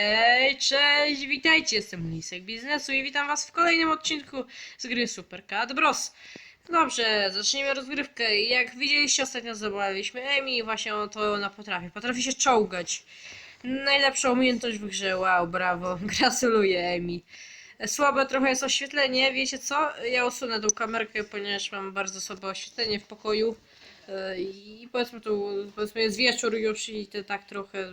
Hej, cześć, witajcie, jestem Lisek Biznesu i witam was w kolejnym odcinku z gry Super Cat Bros. Dobrze, zacznijmy rozgrywkę. Jak widzieliście, ostatnio zabawialiśmy Emi i właśnie to ona potrafi. Potrafi się czołgać. Najlepsza umiejętność w grze, wow, brawo, gratuluję Emi. Słabe trochę jest oświetlenie, wiecie co? Ja usunę tą kamerkę, ponieważ mam bardzo słabe oświetlenie w pokoju. Yy, I powiedzmy tu, powiedzmy jest wieczór już i to tak trochę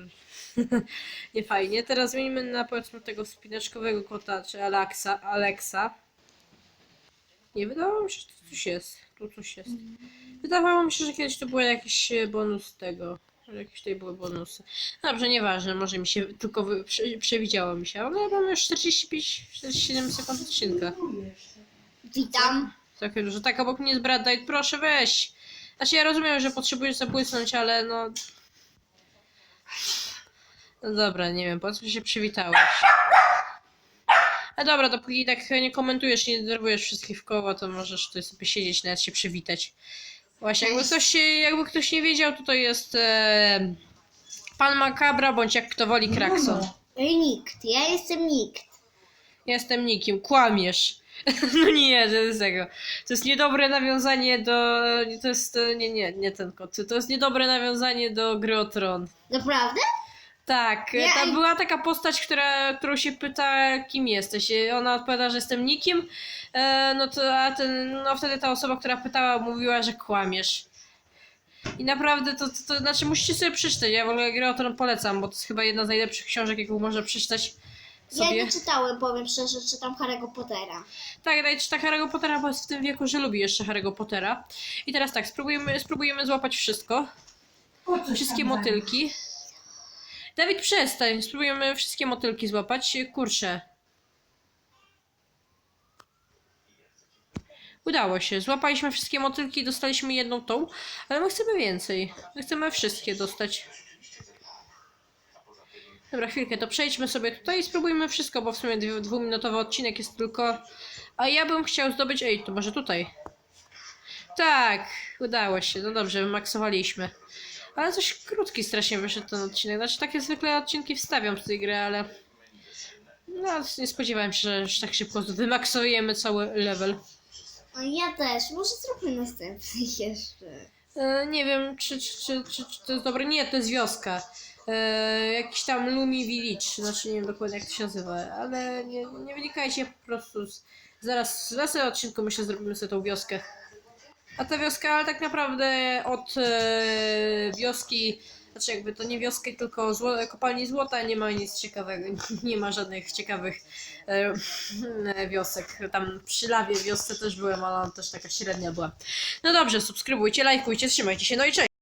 nie fajnie. Teraz zmienimy na powiedzmy tego spineczkowego kota, czy Alexa. Alexa. Nie wydawało mi się, że tu coś jest. Tu coś jest. Wydawało mi się, że kiedyś to był jakiś e, bonus tego. Że jakieś tutaj były bonusy. Dobrze, nieważne, może mi się tylko wy, prze, przewidziało mi się, ale ja mam już 45-47 sekund odcinka. Witam. Trochę dużo. Tak, obok mnie jest Brad Date, proszę weź. Znaczy ja rozumiem, że potrzebujesz zabłysnąć, ale no... No dobra, nie wiem, po co się przywitałeś? A dobra, dopóki tak nie komentujesz, nie denerwujesz wszystkich w koło, to możesz tutaj sobie siedzieć, nawet się przywitać. Właśnie, jakby ktoś, się, jakby ktoś nie wiedział, to to jest e, Pan Makabra, bądź jak kto woli Krakson. Nikt. Ja jestem nikt. Jestem nikim, kłamiesz. No nie, to jest tego. To jest niedobre nawiązanie do. To jest. Nie, nie, nie ten kot. To jest niedobre nawiązanie do gry o tron. Naprawdę? Tak, Nie, tam była taka postać, która, którą się pyta, kim jesteś. I Ona odpowiada, że jestem nikim. E, no to a ten, no wtedy ta osoba, która pytała, mówiła, że kłamiesz. I naprawdę to, to, to znaczy musicie sobie przeczytać. Ja w ogóle grę o tron polecam, bo to jest chyba jedna z najlepszych książek, jaką można przeczytać Ja sobie. nie czytałem, powiem szczerze, czytam Harry'ego Pottera. Tak, daj czyta Harry'ego Pottera, bo jest w tym wieku, że lubi jeszcze Harry'ego Pottera. I teraz tak, spróbujemy, spróbujemy złapać wszystko. Wszystkie motylki. Dawid, przestań. Spróbujemy wszystkie motylki złapać. Kurczę. Udało się. Złapaliśmy wszystkie motylki, dostaliśmy jedną tą, ale my chcemy więcej. My chcemy wszystkie dostać. Dobra, chwilkę, to przejdźmy sobie tutaj i spróbujmy wszystko, bo w sumie dwu- dwuminutowy odcinek jest tylko... A ja bym chciał zdobyć... Ej, to może tutaj. Tak, udało się. No dobrze, wymaksowaliśmy. Ale coś krótki strasznie wyszedł ten odcinek. Znaczy, takie zwykle odcinki wstawiam z tej gry, ale... No, nie spodziewałem się, że aż tak szybko wymaksujemy cały level. A ja też. Może zróbmy następny jeszcze. E, nie wiem, czy, czy, czy, czy, czy to jest dobre. Nie, to jest wioska. E, jakiś tam Lumi Village, znaczy nie wiem dokładnie jak to się nazywa, ale nie, nie wynikajcie po prostu. Z, zaraz, w odcinku myślę zrobimy sobie tą wioskę. A ta wioska, ale tak naprawdę od e, wioski, znaczy jakby to nie wioski, tylko zło, kopalni złota nie ma nic ciekawego, nie ma żadnych ciekawych e, wiosek. Tam przy lawie wiosce też byłem, ale ona też taka średnia była. No dobrze, subskrybujcie, lajkujcie, trzymajcie się, no i cześć!